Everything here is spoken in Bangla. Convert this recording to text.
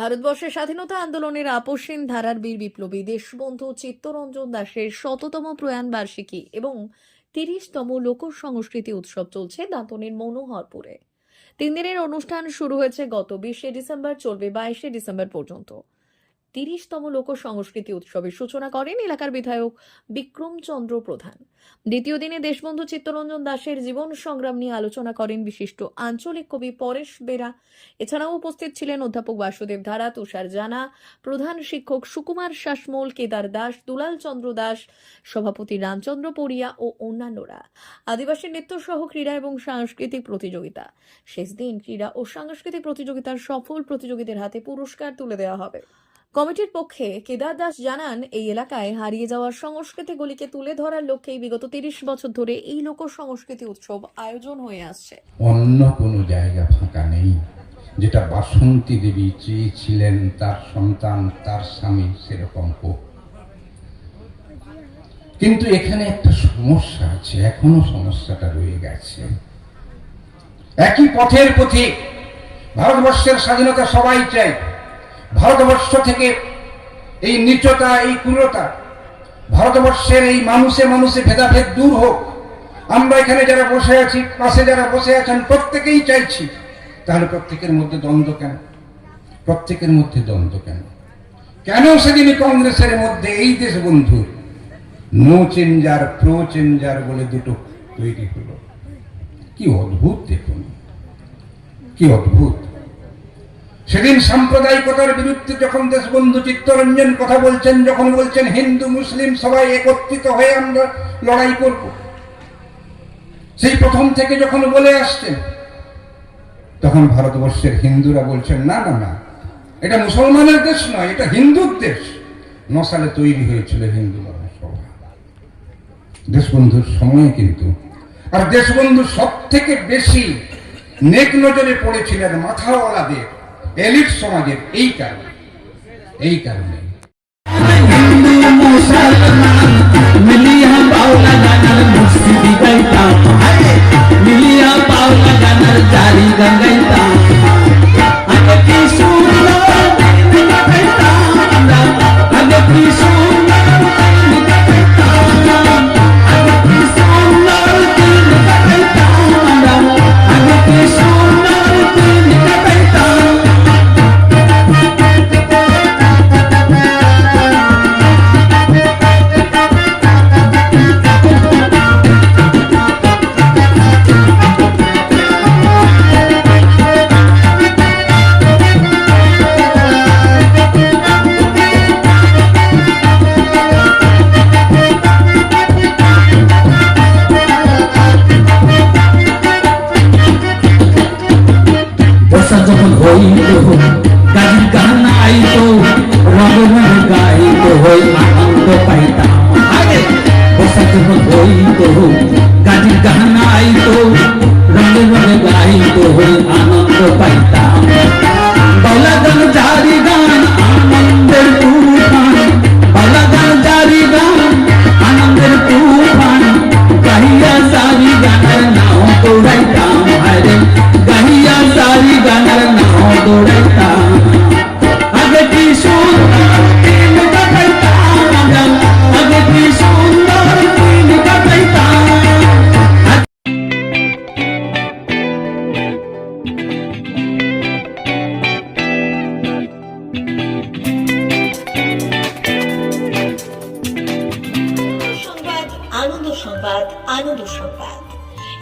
ভারতবর্ষের স্বাধীনতা আন্দোলনের আপসীন ধারার বীর বিপ্লবী দেশবন্ধু চিত্তরঞ্জন দাসের শততম প্রয়াণ বার্ষিকী এবং তিরিশতম লোক সংস্কৃতি উৎসব চলছে দাঁতনের মনোহরপুরে। তিন দিনের অনুষ্ঠান শুরু হয়েছে গত বিশে ডিসেম্বর, চলবে বাইশে ডিসেম্বর পর্যন্ত। তিরিশতম লোক সংস্কৃতি উৎসবের সূচনা করেন এলাকার বিধায়ক বিক্রমচন্দ্র প্রধান। দ্বিতীয় দিনে দেশবন্ধু চিত্তরঞ্জন দাসের জীবন সংগ্রাম নিয়ে আলোচনা করেন বিশিষ্ট আঞ্চলিক কবি পরেশ বেরা। এছাড়াও উপস্থিত ছিলেন অধ্যাপক বাসুদেব ধারা, তুষার জানা, প্রধান শিক্ষক সুকুমার শাসমল, কেদার দাস, দুলাল চন্দ্র দাস, সভাপতি রামচন্দ্র পড়িয়া ও অন্যান্যরা। আদিবাসী নৃত্য সহ ক্রীড়া এবং সাংস্কৃতিক প্রতিযোগিতা। শেষ দিন ক্রীড়া ও সাংস্কৃতিক প্রতিযোগিতার সফল প্রতিযোগীদের হাতে পুরস্কার তুলে দেওয়া হবে। কমিটির পক্ষে কেদার দাস জানান, এই এলাকায় হারিয়ে যাওয়া সংস্কৃতিগুলিকে তুলে ধরার লক্ষ্যেই বিগত তিরিশ বছর ধরে এই লোক সংস্কৃতি উৎসব আয়োজন হয়ে আসছে। অন্য কোনো জায়গা ফাঁকা নেই। যেটা বাসন্তী দেবী চেয়েছিলেন, তার সন্তান, তার স্বামী সেরকম হোক। কিন্তু এখানে একটা সমস্যা আছে, এখনও সমস্যাটা রয়ে গেছে। একই পথের পথে ভারতবর্ষের স্বাধীনতা সবাই চাই ভারতবর্ষ থেকে এই নিচতা এই ক্রূরতা, ভারতবর্ষের এই মানুষে মানুষে ভেদাভেদ দূর হোক। আমরা এখানে যারা বসে আছি, পাশে যারা বসে আছেন, প্রত্যেকেই চাইছি, তাহলে প্রত্যেকের মধ্যে দ্বন্দ্ব কেন? প্রত্যেকের মধ্যে দ্বন্দ্ব কেন? কেন সেদিন কংগ্রেসের মধ্যে এই দেশ বন্ধু? নো চেঞ্জার, প্রো চেঞ্জার বলে দুটো তৈরি হলো। কি অদ্ভুত দেখুন, কি অদ্ভুত। সেদিন সাম্প্রদায়িকতার বিরুদ্ধে যখন দেশবন্ধু চিত্তরঞ্জন কথা বলছেন, যখন বলছেন, হিন্দু, মুসলিম সবাই একত্রিত হয়ে আমরা লড়াই করব। সেই প্রথম থেকে যখন বলে আসছেন, তখন ভারতবর্ষের হিন্দুরা বলছেন, না না না, এটা মুসলমানের দেশ নয়, এটা হিন্দুর দেশ। ন সালে তৈরি হয়েছিল হিন্দু মহাসভা দেশবন্ধুর সময় কিন্তু, আর দেশবন্ধু সব থেকে বেশি নেক নজরে পড়েছিলেন মাথাওয়ালাদের। এলিট সমাজের এই কারণে এই কারণে।